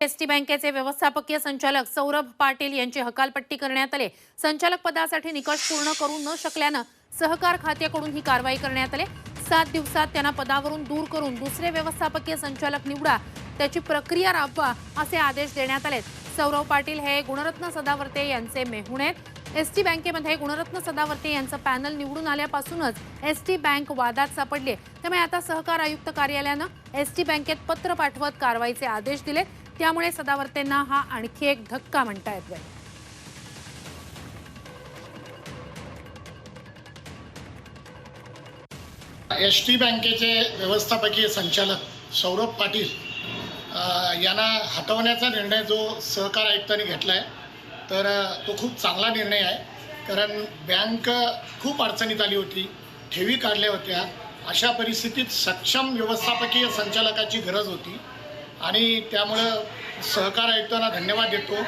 ST बँकेचे व्यवस्थापकीय संचालक सौरभ पाटील यांची हकालपट्टी करण्यात आले. संचालक पदासाठी निकष पूर्ण करू न शकल्यानं सहकार खात्याकडून ही कारवाई करण्यात आली. सात दिवसात त्यांना पदावरून दूर करून दुसरे व्यवस्थापकीय संचालक निवडा त्याची प्रक्रिया राबवा असे आदेश देण्यात आले सौरभ पाटील हे गुणरत्न सदावर्ते यांचे मेहुणे आहेत. एसटी बँकेमध्ये गुणरत्न सदावर्ते यांचं पॅनल निवडून आल्यापासूनच एसटी बँक वादात सापडली. त्यामुळे आता सहकार आयुक्त कार्यालयानं एसटी बँकेत पत्र पाठवत कारवाईचे आदेश दिले त्यामुळे सदावर्तेंना हा आणखी एक धक्का म्हणता येतोय. एस टी बँकेचे व्यवस्थापकीय संचालक सौरभ पाटील यांना हटवण्याचा निर्णय जो सहकार आयुक्तांनी घेतला आहे तर तो खूप चांगला निर्णय आहे. कारण बँक खूप अडचणीत आली होती ठेवी काढल्या होत्या. अशा परिस्थितीत सक्षम व्यवस्थापकीय संचालकाची गरज होती. आणि त्यामुळं सहकार आयुक्तांना धन्यवाद देतो.